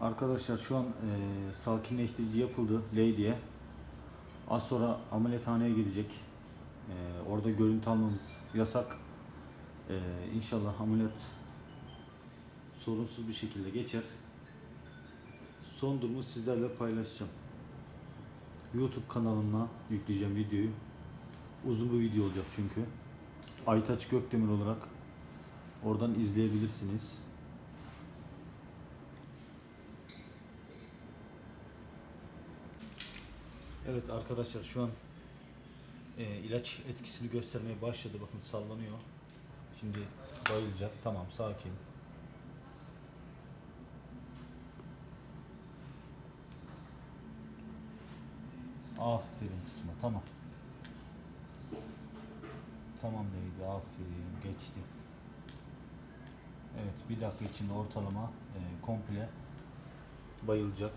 Arkadaşlar şu an e, sakinleştirici yapıldı Lady'ye. Az sonra ameliyathaneye gidecek. E, orada görüntü almamız yasak. E, inşallah ameliyat sorunsuz bir şekilde geçer. Son durumu sizlerle paylaşacağım. YouTube kanalına yükleyeceğim videoyu. Uzun bir video olacak çünkü. Aytaç Gökdemir olarak oradan izleyebilirsiniz. Evet arkadaşlar şu an e, ilaç etkisini göstermeye başladı. Bakın sallanıyor. Şimdi bayılacak. Tamam sakin. Aferin kısma. Tamam. Tamam neydi? Aferin. Geçti. Evet bir dakika içinde ortalama e, komple bayılacak.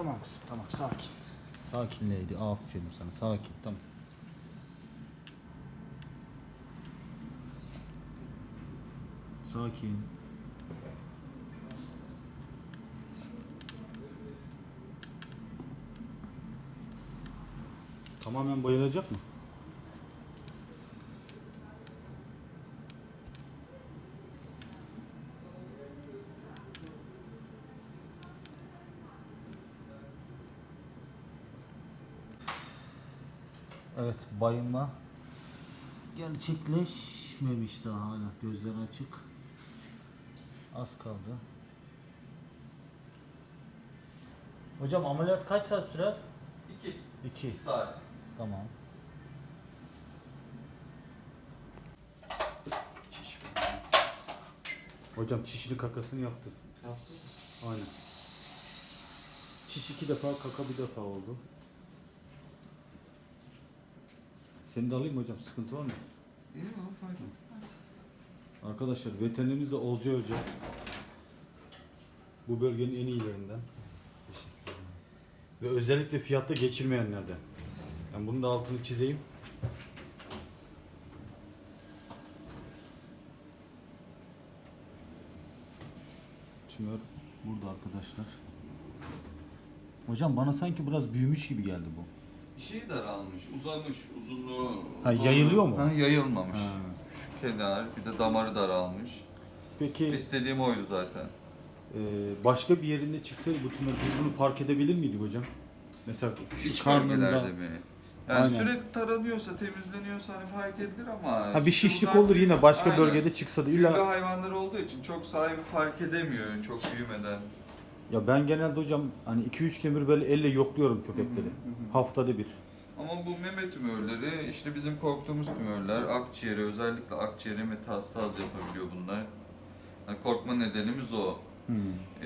Tamam kızım tamam sakin. Sakin Lady aferin sana sakin tamam. Sakin. Tamamen bayılacak mı? Evet bayılma. Gerçekleşmemiş daha hala. Gözleri açık. Az kaldı. Hocam ameliyat kaç saat sürer? 2 2 saat. tamam. Hocam çişini kakasını yaptı Yaptın aynen. Çiş iki defa kaka bir defa oldu Seni de alayım mı hocam sıkıntı var mı? İyi mi? Fark. Arkadaşlar veterinerimiz de Olca Hoca. Bu bölgenin en iyilerinden. Ve özellikle fiyatta geçirmeyenlerden. Ben bunun da altını çizeyim. Tümör burada arkadaşlar. Hocam bana sanki biraz büyümüş gibi geldi bu. Şey daralmış, uzamış, uzunluğu... Ha, yayılıyor mu? Ha, yayılmamış. Ha. Şu kenar, bir de damarı daralmış. Peki İstediğim oydu zaten. e, başka bir yerinde çıksaydı bu tümör biz bunu fark edebilir miydik hocam? Mesela şu İç karnında bölgelerde mi? Yani Aynen. sürekli taranıyorsa, temizleniyorsa hani fark edilir ama... ha bir şişlik olur yine başka Aynen. bölgede çıksa da Tüylü illa hayvanlar olduğu için çok sahibi fark edemiyor çok büyümeden. Ya ben genelde hocam hani 2-3 kemir böyle elle yokluyorum köpekleri. Haftada bir. Ama bu meme tümörleri işte bizim korktuğumuz tümörler. Akciğere özellikle akciğere metastaz yapabiliyor bunlar. Yani korkma nedenimiz o. Hmm,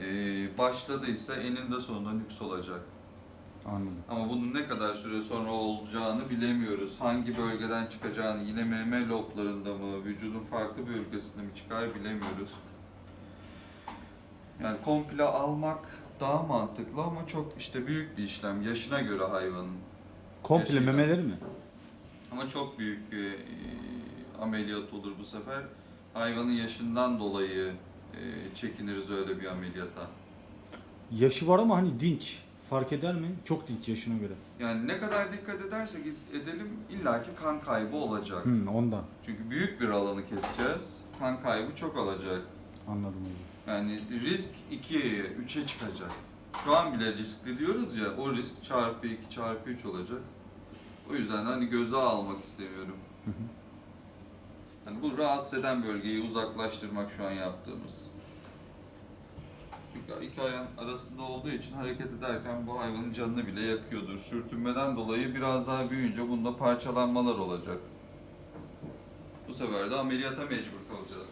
Ee, başladıysa eninde sonunda nüks olacak. anladım. Ama bunun ne kadar süre sonra olacağını bilemiyoruz. Hangi bölgeden çıkacağını, yine meme loblarında mı, vücudun farklı bölgesinde mi çıkar bilemiyoruz. Yani komple almak daha mantıklı ama çok işte büyük bir işlem. Yaşına göre hayvanın. Komple Gerçekten. memeleri mi? Ama çok büyük bir e, ameliyat olur bu sefer. Hayvanın yaşından dolayı e, çekiniriz öyle bir ameliyata. Yaşı var ama hani dinç. Fark eder mi? Çok dinç yaşına göre. Yani ne kadar dikkat edersek edelim illaki kan kaybı olacak. Hmm, ondan. Çünkü büyük bir alanı keseceğiz. Kan kaybı çok olacak. Anladım hocam. Yani risk 2'ye, 3'e çıkacak. Şu an bile riskli diyoruz ya, o risk çarpı 2, çarpı 3 olacak. O yüzden de hani göze almak istemiyorum. Hı hı. Yani bu rahatsız eden bölgeyi uzaklaştırmak şu an yaptığımız. Çünkü iki ayağın arasında olduğu için hareket ederken bu hayvanın canını bile yakıyordur. Sürtünmeden dolayı biraz daha büyüyünce bunda parçalanmalar olacak. Bu sefer de ameliyata mecbur kalacağız.